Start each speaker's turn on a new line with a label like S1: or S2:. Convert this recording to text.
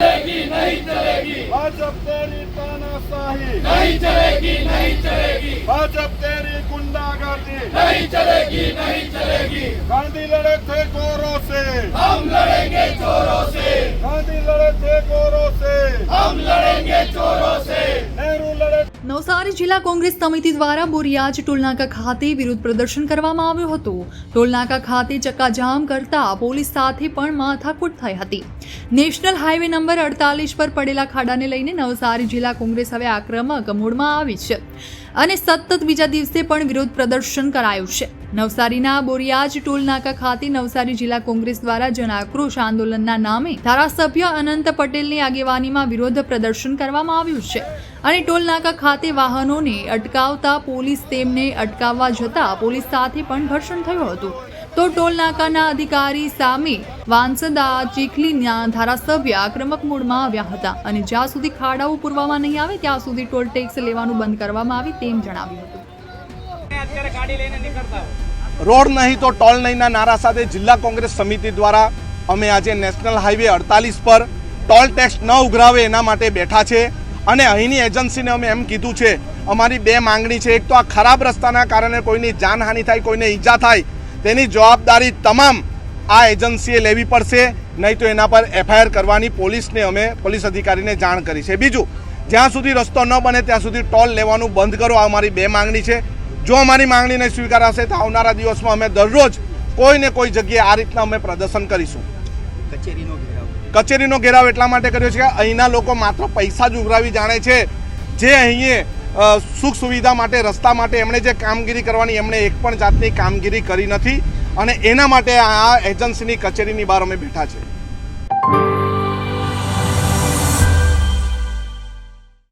S1: चलेगी नहीं चलेगी
S2: भाजप तेरी तानाशाही
S1: नहीं चलेगी नहीं चलेगी
S2: भाजप तेरी गुंडागर्दी
S1: नहीं चलेगी नहीं चलेगी
S2: गांधी लड़े थे गोरों से
S3: નવસારી જિલ્લા કોંગ્રેસ સમિતિ દ્વારા બોરિયાજ ટોલનાકા ખાતે વિરોધ પ્રદર્શન કરવામાં આવ્યું હતું. ટોલનાકા ખાતે ચક્કાજામ કરતા પોલીસ સાથે પણ માથાકૂટ થઈ હતી. નેશનલ હાઈવે નંબર અડતાલીસ પર પડેલા ખાડાને લઈને નવસારી જિલ્લા કોંગ્રેસ હવે આક્રમક મૂડમાં આવી છે અને સતત બીજા દિવસે પણ વિરોધ પ્રદર્શન કરાયું છે. નવસારીના બોરિયાજ ટોલનાકા ખાતે નવસારી જિલ્લા કોંગ્રેસ દ્વારા જનાક્રોશ આંદોલનના નામે ધારાસભ્ય અનંત પટેલની આગેવાનીમાં વિરોધ પ્રદર્શન કરવામાં આવ્યું છે. અને ટોલનાકા ખાતે વાહનોને અટકાવતા પોલીસ તેમને અટકાવવા જતા પોલીસ સાથે પણ ઘર્ષણ થયું હતું. તો ટોલનાકાના અધિકારી સામે વાંસદા ચીખલીના ધારાસભ્ય આક્રમક મૂડમાં આવ્યા હતા અને જ્યાં સુધી ખાડાઓ પૂરવામાં નહીં આવે ત્યાં સુધી ટોલ ટેક્સ લેવાનું બંધ કરવામાં આવે તેમ જણાવ્યું હતું.
S4: રોડ નહીં તો ટોલ નહીંના નારા સાથે જિલ્લા કોંગ્રેસ સમિતિ દ્વારા અમે આજે નેશનલ હાઈવે અડતાલીસ પર ટોલ ટેક્સ ન ઉઘરાવે એના માટે બેઠા છે. અને અહીંની એજન્સીને અમે એમ કીધું છે, અમારી બે માંગણી છે. એક તો આ ખરાબ રસ્તાના કારણે કોઈની જાનહાનિ થાય, કોઈને ઈજા થાય, તેની જવાબદારી તમામ આ એજન્સીએ લેવી પડશે. નહીં તો એના પર એફઆઈઆર કરવાની પોલીસને અમે, પોલીસ અધિકારીને જાણ કરી છે. બીજું, જ્યાં સુધી રસ્તો ન બને ત્યાં સુધી ટોલ લેવાનું બંધ કરો. આ અમારી બે માંગણી છે. જો અમારી માંગણીને સ્વીકારાશે તો આવનારા દિવસમાં અમે દરરોજ કોઈ ને કોઈ જગ્યાએ આ રીતના અમે પ્રદર્શન કરીશું. કચેરીનો ઘેરાવ. એટલા માટે કર્યો છે કે અહીંના લોકો માત્ર પૈસા જ ઉઘરાવી જાણે છે. જે અહીં સુખ સુવિધા માટે, રસ્તા માટે એમણે જે કામગીરી કરવાની, એમણે એક પણ જાતની કામગીરી કરી નથી. અને એના માટે આ એજન્સીની કચેરીની બહાર અમે બેઠા છે.